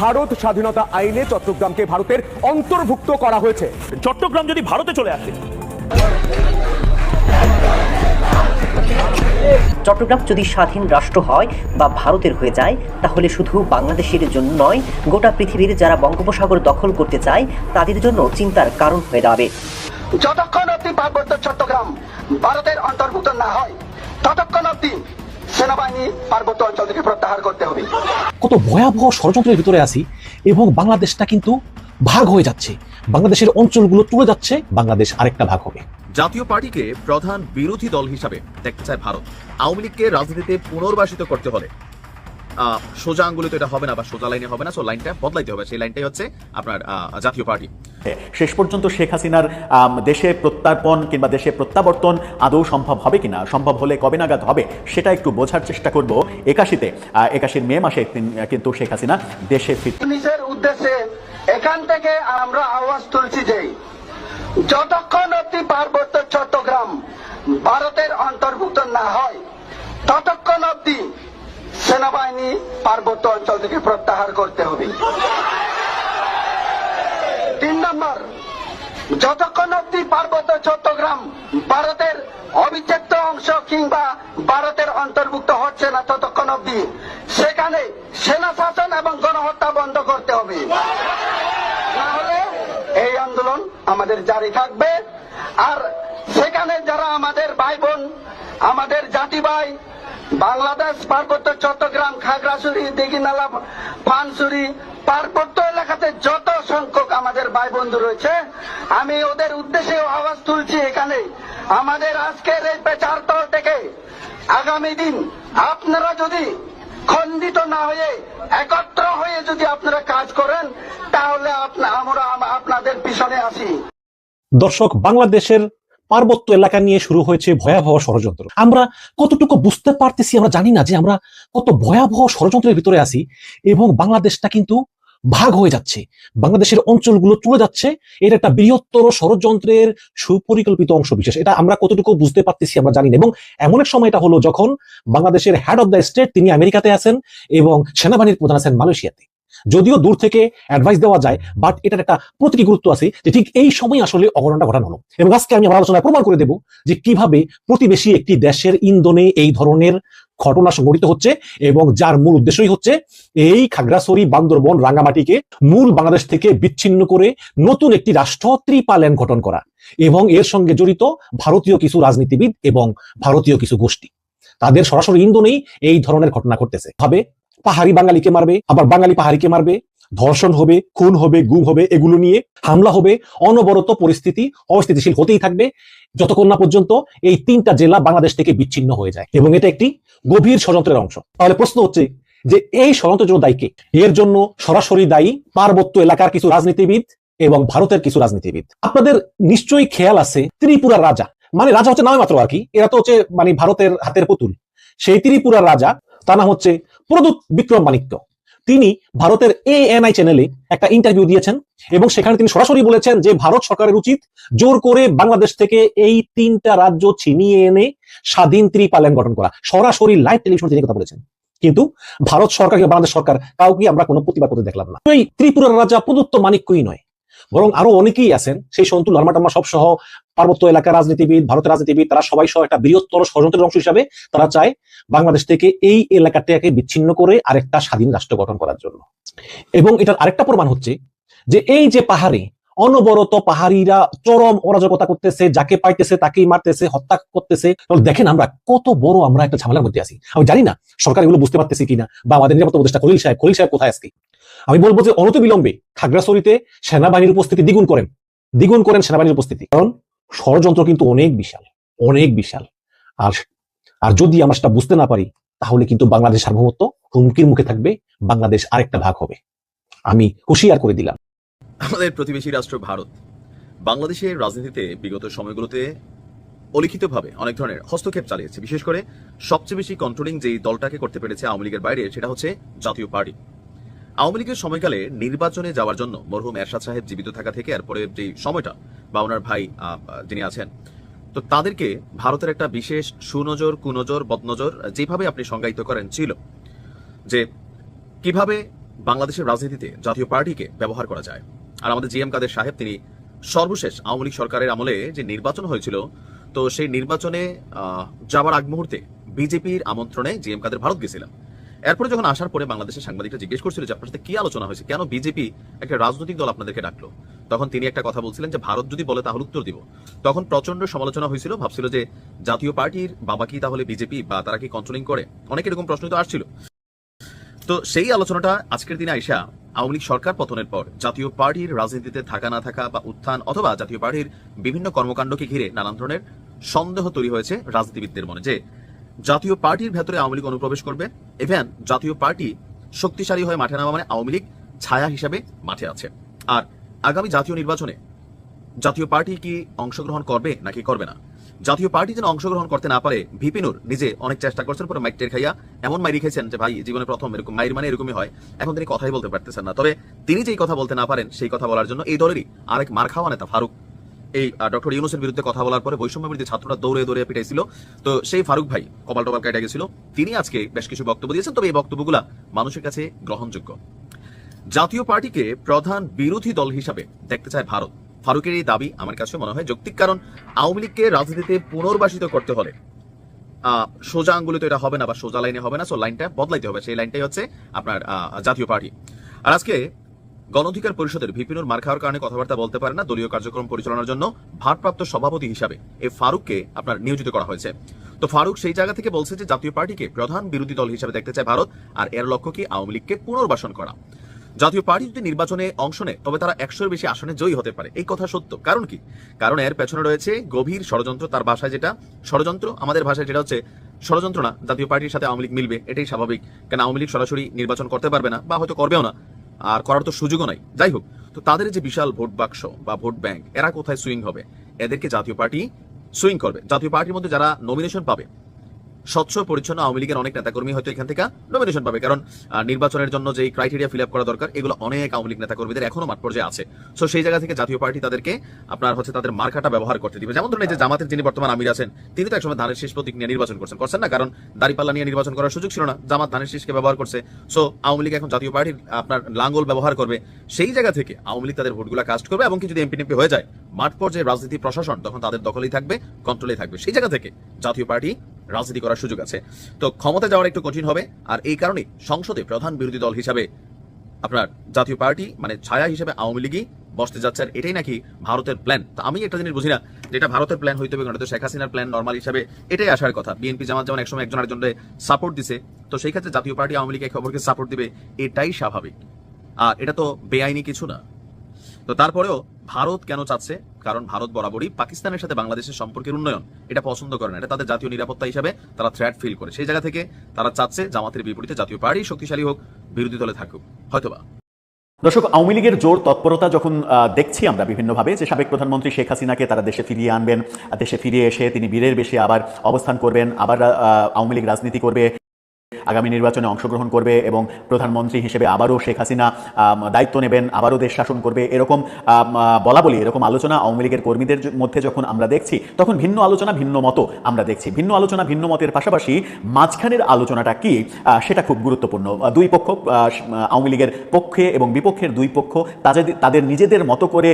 ভারত স্বাধীনতা আইনে চট্টগ্রামকে ভারতের অন্তর্ভুক্ত করা হয়েছে। চট্টগ্রাম যদি ভারতে চলে আসে। চট্টগ্রাম যদি স্বাধীন রাষ্ট্র হয় বা ভারতের হয়ে যায় তাহলে শুধু বাংলাদেশের জন্য নয় গোটা পৃথিবীর যারা বঙ্গোপসাগর দখল করতে চায় তাদের জন্য চিন্তার কারণ হয়ে দাঁড়াবে। যতক্ষণ অব্দি পার্বত্য চট্টগ্রাম ভারতের অন্তর্ভুক্ত না হয় ততক্ষণ অব্দি সেনাবাহিনী পার্বত্য অঞ্চল থেকে প্রত্যাহার করতে হবে। কত ভয়াবহ ষড়যন্ত্রের ভিতরে আছি এবং বাংলাদেশটা কিন্তু ভাগ হয়ে যাচ্ছে। বাংলাদেশের অঞ্চলগুলো চলে যাচ্ছে বাংলাদেশ আরেকটা ভাগ হবে। জাতীয় পার্টিকে প্রধান বিরোধী দল হিসাবে দেখতে চায় ভারত। আওয়ামী লীগকে রাজনীতিতে পুনর্বাসিত করতে হলে সোজা আঙ্গুলে তো এটা হবে না বা সোজা লাইনে হবে না সো লাইনটা বদলাইতে হবে। সেই লাইনটাই হচ্ছে আপনার আহ, জাতীয় পার্টি। শেষ পর্যন্ত শেখ হাসিনার দেশে প্রত্যার্পণ কিংবা দেশে প্রত্যাবর্তন আদৌ সম্ভব হবে কিনা সম্ভব হলে কবে নাগাদ হবে সেটা একটু বোঝার চেষ্টা করব একাশিতে। একাশির মে মাসে কিন্তু শেখ হাসিনা দেশে ফির নিজের উদ্দেশ্যে এখান থেকে আমরা আওয়াজ তুলছি যে যতক্ষণ অব্দি পার্বত্য চট্টগ্রাম ভারতের অন্তর্ভুক্ত না হয় ততক্ষণ অব্দি সেনাবাহিনী পার্বত্য অঞ্চল থেকে প্রত্যাহার করতে হবে। তিন নম্বর, যতক্ষণ অব্দি পার্বত্য চট্টগ্রাম ভারতের অবিচ্ছেদ্য অংশ কিংবা ভারতের অন্তর্ভুক্ত হচ্ছে না ততক্ষণ অব্দি সেখানে সেনা শাসন এবং গণহত্যা বন্ধ করতে হবে। না হলে এই আন্দোলন আমাদের জারি থাকবে। আর সেখানে যারা আমাদের ভাই বোন, আমাদের জাতি ভাই বাংলাদেশ পার্বত্য চট্টগ্রাম খাগড়াছড়ি দিঘিনালা পানসুরি পার্বত্য এলাকাতে যত সংখ্যক আমাদের ভাই বন্ধু রয়েছে, আমি ওদের উদ্দেশ্যে আওয়াজ তুলছি এখানে। আমাদের আজকের এই পেচার তল থেকে আগামী দিন আপনারা যদি খণ্ডিত না হয়ে, একত্র হয়ে যদি আপনারা কাজ করেন, তাহলে আমরা আপনাদের পিছনে আসি দর্শক, বাংলাদেশের পার্বত্য এলাকা নিয়ে শুরু হয়েছে ভয়াবহ ষড়যন্ত্র। আমরা কতটুকু বুঝতে পারতেছি আমরা জানি না যে আমরা কত ভয়াবহ ষড়যন্ত্রের ভিতরে আছি এবং বাংলাদেশটা কিন্তু ভাগ হয়ে যাচ্ছে। বাংলাদেশের অঞ্চলগুলো চলে যাচ্ছে। এটা একটা বৃহত্তর ষড়যন্ত্রের সুপরিকল্পিত অংশ বিশেষ। এটা আমরা কতটুকু বুঝতে পারতেছি আমরা জানি না এবং এমন এক সময় এটা হলো যখন বাংলাদেশের হেড অফ দ্য স্টেট তিনি আমেরিকাতে আছেন এবং সেনাবাহিনীর প্রধান আছেন মালয়েশিয়াতে। যদিও দূর থেকে অ্যাডভাইস দেওয়া যায় বাট এটার একটা প্রতীকী গুরুত্ব আছে যে ঠিক এই সময় আসলে অঘটনটা ঘটানো হলো। এবং আজকে আমি আমার আলোচনায় প্রমাণ করে দেব যে কীভাবে প্রতিবেশী একটি দেশের ইন্ধনে এই ধরনের ঘটনা সংঘটিত হচ্ছে এবং যার মূল উদ্দেশ্যই হচ্ছে এই খাগড়াছড়ি, বান্দরবন, রাঙ্গামাটিকে মূল বাংলাদেশ থেকে বিচ্ছিন্ন করে নতুন একটি রাষ্ট্র ত্রিপাল্যান্ড গঠন করা এবং এর সঙ্গে জড়িত ভারতীয় কিছু রাজনীতিবিদ এবং ভারতীয় কিছু গোষ্ঠী। তাদের সরাসরি ইন্ধনেই এই ধরনের ঘটনা ঘটতেছে ভাবে পাহাড়ি বাঙালিকে মারবে, আবার বাঙালি পাহাড়িকে মারবে, ধর্ষণ হবে, খুন হবে, গুম হবে, এগুলো নিয়ে হামলা হবে, অনবরত পরিস্থিতি অস্থিতিশীল হতেই থাকবে। যতক্ষণ না পর্যন্ত এই তিনটা জেলা বাংলাদেশ থেকে বিচ্ছিন্ন হয়ে যায়। এবং এটা একটি গভীর ষড়যন্ত্রের অংশ। তাহলে প্রশ্ন হচ্ছে যে এই ষড়যন্ত্রের জন্য দায়ী কে? এর জন্য সরাসরি দায়ী পার্বত্য এলাকার কিছু রাজনীতিবিদ এবং ভারতের কিছু রাজনীতিবিদ। আপনাদের নিশ্চয়ই খেয়াল আছে, ত্রিপুরার রাজা মানে রাজা হচ্ছে নামে মাত্র আর কি, এরা তো হচ্ছে মানে ভারতের হাতের পুতুল। সেই ত্রিপুরার রাজা তার নাম হচ্ছে প্রদূত বিক্রম মাণিক্য। তিনি ভারতের এএনআই চ্যানেলে একটা ইন্টারভিউ দিয়েছেন এবং সেখানে তিনি সরাসরি বলেছেন যে, ভারত সরকারের উচিত জোর করে বাংলাদেশ থেকে এই তিনটা রাজ্য ছিনিয়ে এনে স্বাধীন ত্রিপাল্যান্ড গঠন করা। সরাসরি লাইভ টেলিভিশন তিনি কথা বলেছেন। কিন্তু ভারত সরকার বাংলাদেশ সরকার কাউকে আমরা কোনো প্রতিবাদ করতে দেখলাম না। এই ত্রিপুরার রাজা প্রদত্ত মানিক্যই নয়। বরং আরও অনেকেই আছেন, সেই সন্তুল লার্মাটার্মা সব সহ পার্বত্য এলাকার রাজনীতিবিদ, ভারতের রাজনীতিবিদ, তারা সবাই সহ একটা বৃহত্তর ষড়যন্ত্রের অংশ হিসাবে তারা চায় বাংলাদেশ থেকে এই এলাকাটাকে বিচ্ছিন্ন করে আরেকটা স্বাধীন রাষ্ট্র গঠন করার জন্য। এবং এটার আরেকটা প্রমাণ হচ্ছে যে এই যে পাহাড়ে অনবরত পাহাড়িরা চরম অরাজকতা করতেছে, যাকে পাইতেছে তাকেই মারতেছে, হত্যা করতেছে। দেখেন আমরা কত বড় আমরা একটা ঝামেলার মধ্যে আছি। আমি জানি না, সরকার এগুলো বুঝতে পারতেছি কিনা, বা আমাদের নিরাপত্তা উপদেষ্টা খলিল সাহেব খলিল সাহেব কোথায় আজকে? আমি বলব যে অনতিবিলম্বে খাগড়াছড়িতে সেনাবাহিনীর উপস্থিতি দ্বিগুণ করেন। দ্বিগুণ করেন সেনাবাহিনীর উপস্থিতি। কারণ ষড়যন্ত্র কিন্তু অনেক বিশাল অনেক বিশাল। আর আর যদি আমরা সেটা বুঝতে না পারি, তাহলে কিন্তু বাংলাদেশ সার্বভৌমত্ব হুমকির মুখে থাকবে, বাংলাদেশ আরেকটা ভাগ হবে। আমি হুঁশিয়ার করে দিলাম। আমাদের প্রতিবেশী রাষ্ট্র ভারত, বাংলাদেশের রাজনীতিতে বিগত সময়গুলোতে অলিখিতভাবে অনেক ধরনের হস্তক্ষেপ চালিয়েছে। বিশেষ করে সবচেয়ে বেশি কন্ট্রোলিং যেই দলটাকে করতে পেরেছে আওয়ামী লীগের বাইরে, সেটা হচ্ছে জাতীয় পার্টি। আওয়ামী লীগের সময়কালে নির্বাচনে যাওয়ার জন্য মরহুম এরশাদ সাহেব জীবিত থাকা থেকে এরপরে যে সময়টা বা ওনার ভাই যিনি আছেন, তো তাদেরকে ভারতের একটা বিশেষ সুনজর, কুনজর, বদনজর যেভাবে আপনি সংজ্ঞায়িত করেন ছিল যে কীভাবে বাংলাদেশের রাজনীতিতে জাতীয় পার্টিকে ব্যবহার করা যায়। আর আমাদের জিএম কাদের সাহেব, তিনি সর্বশেষ আওয়ামী লীগ সরকারের আমলে যে নির্বাচন হয়েছিল, তো সেই নির্বাচনে যাওয়ার আগ মুহূর্তে বিজেপির আমন্ত্রণে জিএম কাদের ভারত গেছিলাম। এরপরে যখন আসার পরে বাংলাদেশের সাংবাদিকরা জিজ্ঞেস করছিল যে আপনার সাথে কি আলোচনা হয়েছে, কেন বিজেপি একটা রাজনৈতিক দল আপনাদেরকে ডাকলো? তখন তিনি একটা কথা বলছিলেন যে, ভারত যদি বলে তাহলে উত্তর দিব। তখন প্রচণ্ড সমালোচনা হয়েছিল, ভাবছিল যে, জাতীয় পার্টির বাবা কি তাহলে বিজেপি বা তারা কি কন্ট্রোলিং করে? অনেক এরকম প্রশ্ন তো আসছিল। তো সেই আলোচনাটা আজকের দিনে আইসা আওয়ামী লীগ সরকার পতনের পর জাতীয় পার্টির রাজনীতিতে থাকা না থাকা বা উত্থান অথবা জাতীয় পার্টির বিভিন্ন কর্মকাণ্ডকে ঘিরে নানান ধরনের সন্দেহ তৈরি হয়েছে রাজনীতিবিদদের মনে যে জাতীয় পার্টির ভেতরে আওয়ামী লীগ অনুপ্রবেশ করবে। ইভেন জাতীয় পার্টি শক্তিশালী হয়ে মাঠে নামা মানে আওয়ামী লীগ ছায়া হিসাবে মাঠে আছে। আর আগামী জাতীয় নির্বাচনে জাতীয় পার্টি কি অংশগ্রহণ করবে নাকি করবে না? জাতীয় পার্টি যেন অংশগ্রহণ করতে না পারে ভিপিনুর নিজে অনেক চেষ্টা করছেন, পরে মাইক টের খাইয়া এমন মাইরি খেয়েছেন যে, ভাই, জীবনে প্রথম এরকম মাইর মানে এরকমই হয়। এখন তিনি কথাই বলতে পারতেছেন না। তবে তিনি যেই কথা বলতে না পারেন, সেই কথা বলার জন্য এই দলেরই আরেক মার খাওয়া নেতা ফারুক। এই ডক্টর ইউনুসের বিরুদ্ধে কথা বলার পরে বৈষম্য বিরোধী ছাত্ররা দৌড়ে দৌড়ে পিটাইছিল। তো সেই ফারুক ভাই কপাল টপাল কেটে গেছিল। তিনি আজকে বেশ কিছু বক্তব্য দিয়েছেন, তবে এই বক্তব্যগুলা মানুষের কাছে গ্রহণযোগ্য। জাতীয় পার্টিকে প্রধান বিরোধী দল হিসাবে দেখতে চায় ভারত। ফারুকের এই দাবি আমার কাছে মনে হয় যৌক্তিক, কারণ আওয়ামী লীগকে রাজনীতিতে পুনর্বাসিত করতে হলে সোজা আঙ্গুলে তো এটা হবে না বা সোজা লাইনে হবে না সো লাইনটা বদলাইতে হবে। সেই লাইনটাই হচ্ছে আপনার জাতীয় পার্টি। আর আজকে গণ অধিকার পরিষদের ভিপিনুর মার খাওয়ার কারণে কথাবার্তা বলতে পারে না দলীয় কার্যক্রম পরিচালনার জন্য ভারপ্রাপ্ত সভাপতি হিসাবে। এই ফারুককে আপনার নিয়োজিত করা হয়েছে। তো ফারুক সেই জায়গা থেকে বলছে যে জাতীয় পার্টিকে প্রধান বিরোধী দল হিসাবে দেখতে চায় ভারত আর এর লক্ষ্য কি আওয়ামী লীগকে পুনর্বাসন করা। জাতীয় পার্টি যদি নির্বাচনে অংশ নেয়, তবে তারা একশোর বেশি আসনে জয়ী হতে পারে। এই কথা সত্য। কারণ কি? কারণ এর পেছনে রয়েছে গভীর ষড়যন্ত্র, তার ভাষায় যেটা ষড়যন্ত্র, আমাদের ভাষায় যেটা হচ্ছে ষড়যন্ত্র না, জাতীয় পার্টির সাথে আওয়ামী লীগ মিলবে, এটাই স্বাভাবিক। কারণ আওয়ামী লীগ সরাসরি নির্বাচন করতে পারবে না বা হয়তো করবেও না আর করার তো সুযোগও নাই। যাই হোক, তো তাদের যে বিশাল ভোট বাক্স বা ভোট ব্যাংক, এরা কোথায় সুইং হবে? এদেরকে জাতীয় পার্টি সুইং করবে। জাতীয় পার্টির মধ্যে যারা নমিনেশন পাবে স্বচ্ছ, পরিচ্ছন্ন আওয়ামী লীগের অনেক নেতাকর্মী হয়তো এখান থেকে নমিনেশন পাবে। কারণ নির্বাচনের জন্য যে ক্রাইটেরিয়া ফিল আপ করা দরকার, এগুলো অনেক আওয়ামী লীগ নেতাকর্মীদের এখনও মাঠ পর্যায়ে আছে। সো সেই জায়গা থেকে জাতীয় পার্টি তাদেরকে আপনার হচ্ছে তাদের মার্কাটা ব্যবহার করতে দিবে। যেমন ধরুন এই যে জামাতের যিনি বর্তমান আমির আছেন, তিনি তো একসময় ধানের শীষ প্রতীক নিয়ে নির্বাচন করছেন। করছেন না? কারণ, দাঁড়িপাল্লা নিয়ে নির্বাচন করার সুযোগ ছিল না। জামাত ধানের শীষকে ব্যবহার করছে। সো আওয়ামী লীগ এখন জাতীয় পার্টির আপনার লাঙ্গল ব্যবহার করবে। সেই জায়গা থেকে আওয়ামী লীগ তাদের ভোটগুলো কাস্ট করবে এবং কি যদি এমপি হয়ে যায়। মাঠ পর্যায়ে রাজনীতি, প্রশাসন তখন তাদের দখলেই থাকবে কন্ট্রোলেই থাকবে। সেই জায়গা থেকে জাতীয় পার্টি রাজনীতি করার সুযোগ আছে। তো ক্ষমতা যাওয়ার একটু কঠিন হবে। আর এই কারণে সংসদে প্রধান বিরোধী দল হিসাবে আপনার জাতীয় পার্টি মানে ছায়া হিসেবে আওয়ামী লীগই বসতে যাচ্ছে আর এটাই নাকি ভারতের প্ল্যান তা আমি একটা জিনিস বুঝি না, যেটা ভারতের প্ল্যান হইতে হবে কারণ শেখ হাসিনার প্ল্যান নর্মাল হিসাবে, এটাই আসার কথা। বিএনপি জামাত যেমন একসময় একজন আরেকজনের সাপোর্ট দিছে, তো সেই ক্ষেত্রে জাতীয় পার্টি আওয়ামী লীগ খবরকে সাপোর্ট দিবে, এটাই স্বাভাবিক। আর এটা তো বেআইনি কিছু না। তো তারপরেও ভারত কেন চাচ্ছে? কারণ ভারত বরাবরই পাকিস্তানের সাথে বাংলাদেশের সম্পর্কের উন্নয়ন। এটা পছন্দ করে না। এটা তাদের জাতীয় নিরাপত্তা হিসাবে তারা থ্রেট ফিল করে। সেই জায়গা থেকে তারা চাচ্ছে জামাতের বিপরীতে জাতীয় পার্টি শক্তিশালী হোক, বিরোধী দলে থাকুক। হয়তোবা। দর্শক, আওয়ামী লীগের জোর তৎপরতা যখন দেখছি আমরা বিভিন্নভাবে যে সাবেক প্রধানমন্ত্রী শেখ হাসিনাকে তারা দেশে ফিরিয়ে আনবেন, দেশে ফিরিয়ে এসে তিনি বীরের বেশি আবার অবস্থান করবেন, আবার আওয়ামী লীগ রাজনীতি করবে। আগামী নির্বাচনে অংশগ্রহণ করবে এবং প্রধানমন্ত্রী হিসেবে আবারও শেখ হাসিনা দায়িত্ব নেবেন, আবারও দেশ শাসন করবে, এরকম বলা বলি, এরকম আলোচনা আওয়ামী লীগের কর্মীদের মধ্যে যখন আমরা দেখছি, তখন ভিন্ন আলোচনা, ভিন্ন মতো আমরা দেখছি। ভিন্ন আলোচনা, ভিন্ন মতের পাশাপাশি মাঝখানের আলোচনাটা কি সেটা খুব গুরুত্বপূর্ণ। দুই পক্ষ আওয়ামী লীগের পক্ষে এবং বিপক্ষের দুই পক্ষ তাদের তাদের নিজেদের মতো করে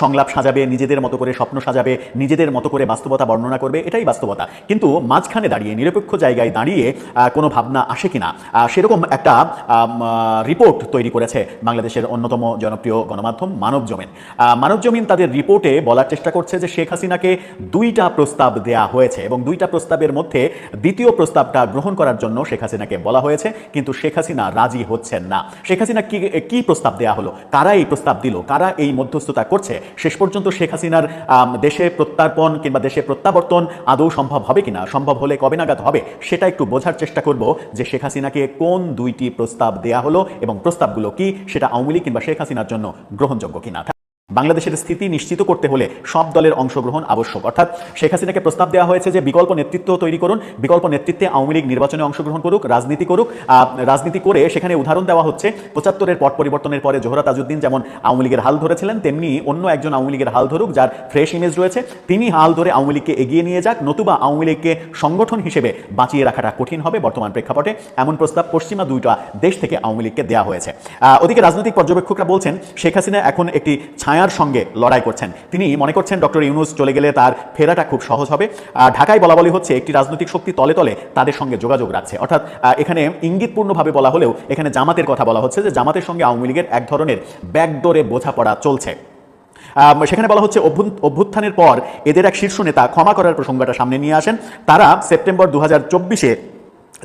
সংলাপ সাজাবে, নিজেদের মতো করে স্বপ্ন সাজাবে, নিজেদের মতো করে বাস্তবতা বর্ণনা করবে, এটাই বাস্তবতা। কিন্তু মাঝখানে দাঁড়িয়ে, নিরপেক্ষ জায়গায় দাঁড়িয়ে কোনো ভাবনা আসে কিনা। সেরকম একটা রিপোর্ট তৈরি করেছে বাংলাদেশের অন্যতম জনপ্রিয় গণমাধ্যম মানব জমিন। মানব জমিন তাদের রিপোর্টে বলার চেষ্টা করছে যে শেখ হাসিনাকে দুইটা প্রস্তাব দেয়া হয়েছে এবং দুইটা প্রস্তাবের মধ্যে দ্বিতীয় প্রস্তাবটা গ্রহণ করার জন্য শেখ হাসিনাকে বলা হয়েছে, কিন্তু শেখ হাসিনা রাজি হচ্ছেন না। শেখ হাসিনা কি কি প্রস্তাব দেয়া হলো? কারা এই প্রস্তাব দিল? কারা এই মধ্যস্থতা করছে? শেষ পর্যন্ত শেখ হাসিনার দেশে প্রত্যার্পণ কিংবা দেশে প্রত্যাবর্তন আদৌ সম্ভব হবে কিনা? সম্ভব হলে কবে নাগাদ হবে? সেটা একটু বোঝার চেষ্টা করব যে শেখ হাসিনাকে কোন দুইটি প্রস্তাব দেয়া হলো এবং প্রস্তাবগুলো কি, সেটা আওয়ামী লীগ কিংবা শেখ হাসিনার জন্য গ্রহণযোগ্য কিনা। বাংলাদেশের স্থিতি নিশ্চিত করতে হলে সব দলের অংশগ্রহণ আবশ্যক। অর্থাৎ শেখ হাসিনাকে প্রস্তাব দেওয়া হয়েছে যে বিকল্প নেতৃত্ব তৈরি করুন, বিকল্প নেতৃত্বে আওয়ামী লীগ নির্বাচনে অংশগ্রহণ করুক, রাজনীতি করুক। রাজনীতি করে সেখানে উদাহরণ দেওয়া হচ্ছে, পঁচাত্তরের পট পরিবর্তনের পরে জোহরা তাজউদ্দিন যেমন আওয়ামী লীগের হাল ধরেছিলেন, তেমনি অন্য একজন আওয়ামী লীগের হাল ধরুক যার ফ্রেশ ইমেজ রয়েছে, তিনি হাল ধরে আওয়ামী লীগকে এগিয়ে নিয়ে যাক, নতুবা আওয়ামী লীগকে সংগঠন হিসেবে বাঁচিয়ে রাখাটা কঠিন হবে বর্তমান প্রেক্ষাপটে। এমন প্রস্তাব পশ্চিমা দুইটা দেশ থেকে আওয়ামী লীগকে দেওয়া হয়েছে। ওদিকে রাজনৈতিক পর্যবেক্ষকরা বলছেন, শেখ হাসিনা এখন একটি ছায়ার সঙ্গে লড়াই করছেন। তিনি মনে করছেন ডক্টর ইউনুস চলে গেলে তার ফেরাটা খুব সহজ হবে। ঢাকায় বলা বলি হচ্ছে একটি রাজনৈতিক শক্তি তলে তলে তাদের সঙ্গে যোগাযোগ রাখছে। অর্থাৎ এখানে ইঙ্গিতপূর্ণভাবে বলা হলেও এখানে জামাতের কথা বলা হচ্ছে যে জামাতের সঙ্গে আওয়ামী লীগের এক ধরনের ব্যাকডোরে বোঝাপড়া চলছে। সেখানে বলা হচ্ছে অভ্যুত্থানের পর এদের এক শীর্ষ নেতা ক্ষমা করার প্রসঙ্গটা সামনে নিয়ে আসেন। তারা সেপ্টেম্বর দু হাজার চব্বিশে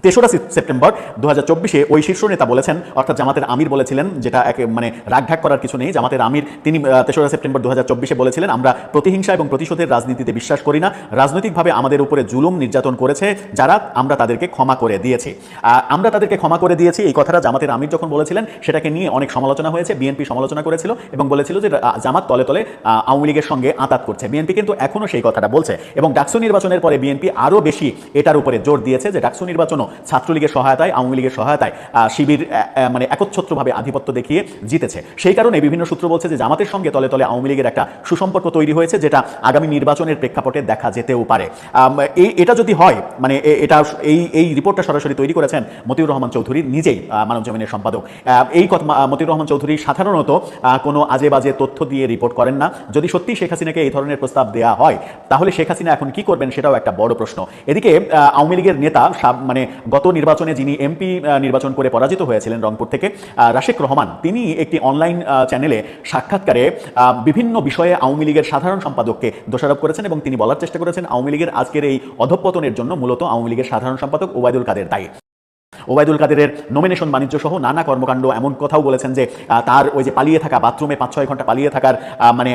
তেসরা সেপ্টেম্বর দু হাজার ওই শীর্ষ নেতা বলেছেন, অর্থাৎ জামাতের আমির বলেছিলেন, যেটা একে মানে রাগঢাক করার কিছু নেই। জামাতের আমির, তিনি তেসরা সেপ্টেম্বর দু হাজার বলেছিলেন, আমরা প্রতিহিংসা এবং প্রতিশোধের রাজনীতিতে বিশ্বাস করি না। রাজনৈতিকভাবে আমাদের উপরে জুলুম নির্যাতন করেছে যারা, আমরা তাদেরকে ক্ষমা করে দিয়েছি। আমরা তাদেরকে ক্ষমা করে দিয়েছি। এই কথাটা জামাতের আমির যখন বলেছিলেন, সেটাকে নিয়ে অনেক সমালোচনা হয়েছে। বিএনপি সমালোচনা করেছিল এবং বলেছিল যে জামাত তলে তলে আওয়ামী লীগের সঙ্গে আঁতাত করছে। বিএনপি কিন্তু এখনও সেই কথাটা বলছে। এবং ডাকসু নির্বাচনের পরে বিএনপি আরও বেশি এটার উপরে জোর দিয়েছে যে, ডাকসু নির্বাচনও ছাত্রলীগের সহায়তায়, আওয়ামী লীগের সহায়তায় শিবির মানে একচ্ছত্রভাবে আধিপত্য দেখিয়ে জিতেছে। সেই কারণে বিভিন্ন সূত্র বলছে যে জামাতের সঙ্গে তলে তলে আওয়ামী লীগের একটা সুসম্পর্ক তৈরি হয়েছে, যেটা আগামী নির্বাচনের প্রেক্ষাপটে দেখা যেতেও পারে। এটা যদি হয় মানে এটা এই এই রিপোর্টটা সরাসরি তৈরি করেছেন মতিউর রহমান চৌধুরী নিজেই মানব জমিনের সম্পাদক। এই কথা মতিউর রহমান চৌধুরী সাধারণত কোনো আজে বাজে তথ্য দিয়ে রিপোর্ট করেন না। যদি সত্যি শেখ হাসিনাকে এই ধরনের প্রস্তাব দেওয়া হয়, তাহলে শেখ হাসিনা এখন কি করবেন সেটাও একটা বড় প্রশ্ন। এদিকে আওয়ামী লীগের নেতা মানে গত নির্বাচনে যিনি এমপি নির্বাচন করে পরাজিত হয়েছিলেন রংপুর থেকে রাশেক রহমান, তিনি একটি অনলাইন চ্যানেলে সাক্ষাৎকারে বিভিন্ন বিষয়ে আওয়ামী লীগের সাধারণ সম্পাদককে দোষারোপ করেছেন এবং তিনি বলার চেষ্টা করেছেন, আওয়ামী লীগের আজকের এই অধঃপতনের জন্য মূলত আওয়ামী লীগের সাধারণ সম্পাদক ওবায়দুল কাদের দায়ী। ওবায়দুল কাদেরের নমিনেশন বাণিজ্য সহ নানা কর্মকাণ্ড এমন কথাও বলেছেন যে তার ওই যে পালিয়ে থাকা বাথরুমে পাঁচ ছয় ঘণ্টা পালিয়ে থাকার মানে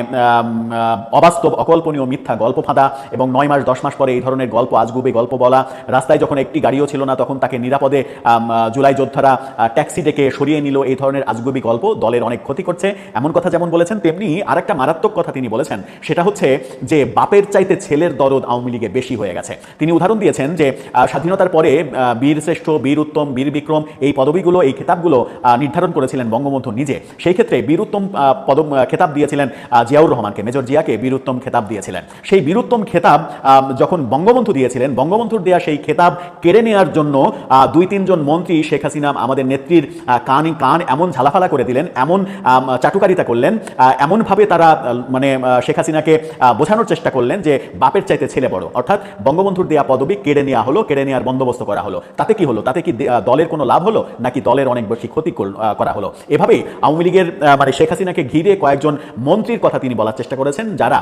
অবাস্তব অকল্পনীয় মিথ্যা গল্প ফাঁদা এবং নয় মাস দশ মাস পরে এই ধরনের গল্প আজগুবে গল্প বলা রাস্তায় যখন একটি গাড়িও ছিল না তখন তাকে নিরাপদে জুলাই যোদ্ধারা ট্যাক্সি ডেকে সরিয়ে নিল এই ধরনের আজগুবি গল্প দলের অনেক ক্ষতি করছে। এমন কথা যেমন বলেছেন তেমনি আরেকটা মারাত্মক কথা তিনি বলেছেন সেটা হচ্ছে যে বাপের চাইতে ছেলের দরদ আওয়ামী লীগে বেশি হয়ে গেছে। তিনি উদাহরণ দিয়েছেন যে স্বাধীনতার পরে আহ, বীর শ্রেষ্ঠ বীর বিক্রম এই পদবিগুলো এই খেতাবগুলো নির্ধারণ করেছিলেন বঙ্গবন্ধু নিজে। সেই ক্ষেত্রে বীর উত্তম আহ, পদ খেতাব দিয়েছিলেন জিয়াউর রহমানকে মেজর জিয়াকে বীর উত্তম খেতাব দিয়েছিলেন। সেই বীর উত্তম খেতাব যখন বঙ্গবন্ধু দিয়েছিলেন বঙ্গবন্ধুর দেয়া সেই খেতাব কেড়ে নেওয়ার জন্য দুই তিনজন মন্ত্রী শেখ হাসিনা আমাদের নেত্রীর কান কান এমন ঝালাফালা করে দিলেন এমন চাটুকারিতা করলেন এমনভাবে তারা মানে শেখ হাসিনাকে বোঝানোর চেষ্টা করলেন যে বাপের চাইতে ছেলে বড়। অর্থাৎ বঙ্গবন্ধুর দেয়া পদবি কেড়ে নেওয়া হলো কেড়ে নেওয়ার বন্দোবস্ত করা হলো। তাতে কি হলো? তাতে কি দলের কোনো লাভ হলো? নাকি দলের অনেক বেশি ক্ষতি করা হলো? এভাবেই আওয়ামী লীগের মানে শেখ হাসিনাকে ঘিরে কয়েকজন মন্ত্রীর কথা তিনি বলার চেষ্টা করেছেন, যারা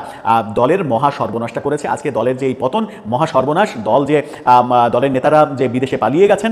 দলের মহা সর্বনাশটা করেছে। আজকে দলের যে এই পতন, মহা সর্বনাশ, দল যে দলের নেতারা যে বিদেশে পালিয়ে গেছেন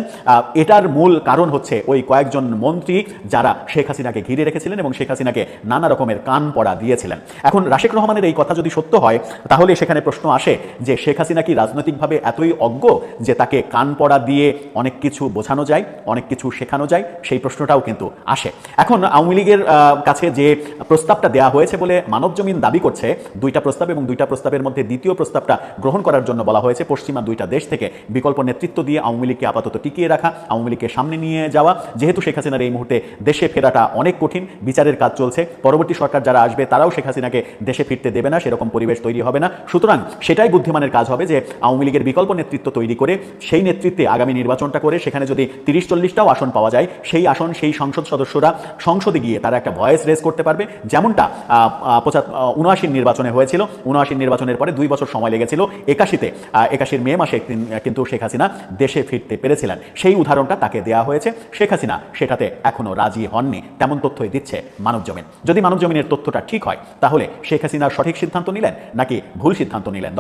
এটার মূল কারণ হচ্ছে ওই কয়েকজন মন্ত্রী যারা শেখ হাসিনাকে ঘিরে রেখেছিলেন এবং শেখ হাসিনাকে নানা রকমের কান পড়া দিয়েছিলেন। এখন রাশেক রহমানের এই কথা যদি সত্য হয়, তাহলে সেখানে প্রশ্ন আসে যে শেখ হাসিনা কি রাজনৈতিকভাবে এতই অজ্ঞ যে তাকে কান পড়া দিয়ে অনেক কিছু বোঝানো যায়, অনেক কিছু শেখানো যায়, সেই প্রশ্নটাও কিন্তু আসে। এখন আওয়ামী লীগের কাছে যে প্রস্তাবটা দেওয়া হয়েছে বলে মানব জমিন দাবি করছে, দুইটা প্রস্তাব এবং দুইটা প্রস্তাবের মধ্যে দ্বিতীয় প্রস্তাবটা গ্রহণ করার জন্য বলা হয়েছে, পশ্চিমা দুইটা দেশ থেকে বিকল্প নেতৃত্ব দিয়ে আওয়ামী লীগকে আপাতত টিকিয়ে রাখা, আওয়ামী লীগকে সামনে নিয়ে যাওয়া। যেহেতু শেখ হাসিনার এই মুহূর্তে দেশে ফেরাটা অনেক কঠিন, বিচারের কাজ চলছে, পরবর্তী সরকার যারা আসবে তারাও শেখ হাসিনাকে দেশে ফিরতে দেবে না, সেরকম পরিবেশ তৈরি হবে না। সুতরাং সেটাই বুদ্ধিমানের কাজ হবে যে আওয়ামী লীগের বিকল্প নেতৃত্ব তৈরি করে, সেই নেতৃত্বে আগামী নির্বাচনটা করে, সেখানে যদি তিরিশ চল্লিশটাও আসন পাওয়া যায়, সেই আসন, সেই সংসদ সদস্যরা সংসদে গিয়ে তারা একটা ভয়েস রেজ করতে পারবে। যেমনটা উনআশির নির্বাচনে হয়েছিল। উনআশির নির্বাচনের পরে দুই বছর সময় লেগেছিল। একাশিতে একাশির মে মাসে কিন্তু শেখ হাসিনা দেশে ফিরতে পেরেছিলেন। সেই উদাহরণটা তাকে দেওয়া হয়েছে। শেখ হাসিনা সেটাতে এখনও রাজি হননি। তেমন তথ্যই দিচ্ছে মানব জমিন। যদি মানব জমিনের তথ্যটা ঠিক হয়, তাহলে শেখ হাসিনার সঠিক সিদ্ধান্ত নিলেন নাকি ভুল সিদ্ধান্ত নিলেন?